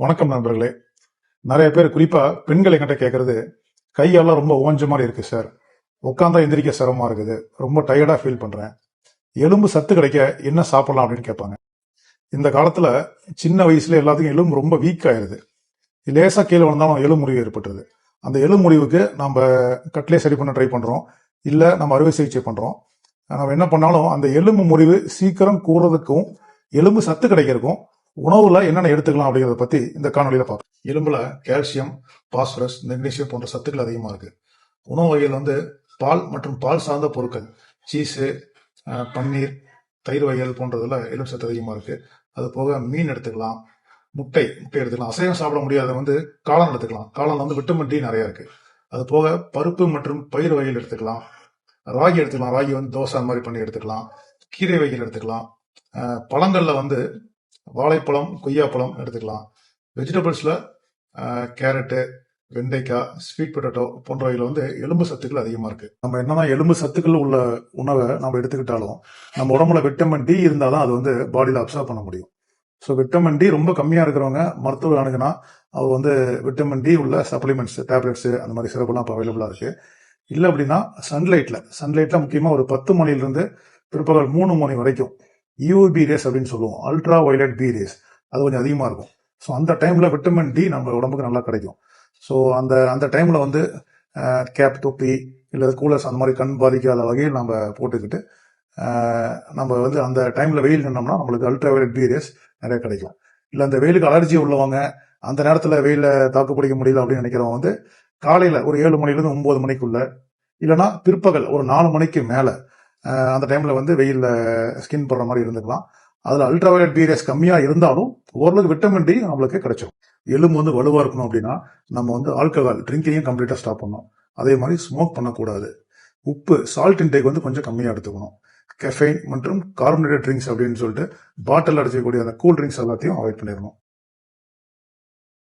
வணக்கம் நண்பர்களே. நிறைய பேர் குறிப்பா பெண்கள் என்கிட்ட கேட்கறது கையெல்லாம் ரொம்ப ஓஞ்ச மாதிரி இருக்கு சார் உட்காந்தா எந்திரிக்க சிரமமா இருக்குது. ரொம்ப டயர்டா ஃபீல் பண்றேன். எலும்பு சத்து கிடைக்க என்ன சாப்பிடலாம் அப்படின்னு கேட்பாங்க. இந்த காலத்துல சின்ன வயசுல எல்லாத்துக்கும் எலும்பு ரொம்ப வீக் ஆயிருது. லேசா கீழே வந்தாலும் எலும்பு முறிவு ஏற்பட்டுருது. அந்த எலும்பு முறிவுக்கு நம்ம கட்டிலே சரி பண்ண ட்ரை பண்றோம். இல்ல நம்ம அறுவை சிகிச்சை பண்றோம். நம்ம என்ன பண்ணாலும் அந்த எலும்பு முறிவு சீக்கிரம் கூறுறதுக்கும் எலும்பு சத்து கிடைக்கிறதுக்கும் உணவுல என்னென்ன எடுத்துக்கலாம் அப்படிங்கறத பத்தி இந்த காணொலியில பார்ப்போம். எலும்புல கால்சியம் பாஸ்பரஸ் மெக்னீசியம் போன்ற சத்துக்கள் அதிகமா இருக்கு. உணவு வகைகள் வந்து பால் மற்றும் பால் சார்ந்த பொருட்கள் சீஸு பன்னீர் தயிர் வகைகள் போன்றதுல எலும்பு சத்து அதிகமா இருக்கு. அது போக மீன் எடுத்துக்கலாம் முட்டை முட்டை எடுத்துக்கலாம். அசைவம் சாப்பிட முடியாத வந்து காளான் எடுத்துக்கலாம். காளான்ல வந்து விட்டமின் டி நிறைய இருக்கு. அது போக பருப்பு மற்றும் பயிர் வகைகள் எடுத்துக்கலாம். ராகி எடுத்துக்கலாம். ராகி வந்து தோசை அந்த மாதிரி பண்ணி எடுத்துக்கலாம். கீரை வகைகள் எடுத்துக்கலாம். பழங்கள்ல வந்து வாழைப்பழம் கொய்யாப்பழம் எடுத்துக்கலாம். வெஜிடபிள்ஸில் கேரட்டு வெண்டைக்காய் ஸ்வீட் பொட்டேட்டோ போன்றவைகள் வந்து எலும்பு சத்துக்கள் அதிகமாக இருக்குது நம்ம என்னதான் எலும்பு சத்துக்கள் உள்ள உணவை நம்ம எடுத்துக்கிட்டாலும் நம்ம உடம்புல விட்டமின் டி இருந்தாதான் அது வந்து பாடியில் அப்சர்வ் பண்ண முடியும். ஸோ விட்டமின் டி ரொம்ப கம்மியாக இருக்கிறவங்க மருத்துவர் அணுகுனா அவர் வந்து விட்டமின் டி உள்ள சப்ளிமெண்ட்ஸ் டேப்லெட்ஸ் அந்த மாதிரி சிறப்புலாம் இப்போ அவைலபிளாக இருக்குது இல்லை அப்படின்னா சன்லைட்டில் சன்லைட்டில் முக்கியமாக ஒரு பத்து மணிலிருந்து பிற்பகல் மூணு மணி வரைக்கும் யூபி ரேஸ் அப்படின்னு சொல்லுவோம். அல்ட்ரா வயலட் பி ரேஸ் அது கொஞ்சம் அதிகமாக இருக்கும். ஸோ அந்த டைமில் விட்டமின் டி நம்ம உடம்புக்கு நல்லா கிடைக்கும். ஸோ அந்த அந்த டைமில் வந்து கேப் தொப்பி இல்லை கூலர்ஸ் அந்த மாதிரி கண் பாதிக்காத வகையில் நம்ம போட்டுக்கிட்டு நம்ம வந்து அந்த டைமில் வெயில் நின்னோம்னா நம்மளுக்கு அல்ட்ரா வயலட் பி ரேஸ் நிறைய கிடைக்கும் இல்லை அந்த வெயிலுக்கு அலர்ஜி உள்ளவங்க அந்த நேரத்தில் வெயிலில் தாக்கு பிடிக்க முடியல அப்படின்னு நினைக்கிறவங்க வந்து காலையில் ஒரு ஏழு மணிலேருந்து ஒம்பது மணிக்குள்ள இல்லைன்னா பிற்பகல் ஒரு நாலு மணிக்கு மேலே அந்த டைம்ல வந்து வெயிலில் ஸ்கின் போடுற மாதிரி இருந்துக்கலாம். அதுல அல்ட்ராவயலட் பீரியஸ் கம்மியா இருந்தாலும் ஓரளவுக்கு விட்டமின் டி நம்மளுக்கு கிடைச்சிடும் எலும்பு வந்து வலுவா இருக்கணும் அப்படின்னா நம்ம வந்து ஆல்கஹால் ட்ரிங்கையும் கம்ப்ளீட்டா ஸ்டாப் பண்ணணும். அதே மாதிரி ஸ்மோக் பண்ணக்கூடாது. உப்பு சால்ட் இன்டேக் வந்து கொஞ்சம் கம்மியா எடுத்துக்கணும். கெஃபைன் மற்றும் கார்பனேட்டட் ட்ரிங்க்ஸ் அப்படின்னு சொல்லிட்டு பாட்டில் அடிச்சக்கூடிய அந்த கூல் ட்ரிங்க்ஸ் எல்லாத்தையும் அவாய்ட் பண்ணிடணும்.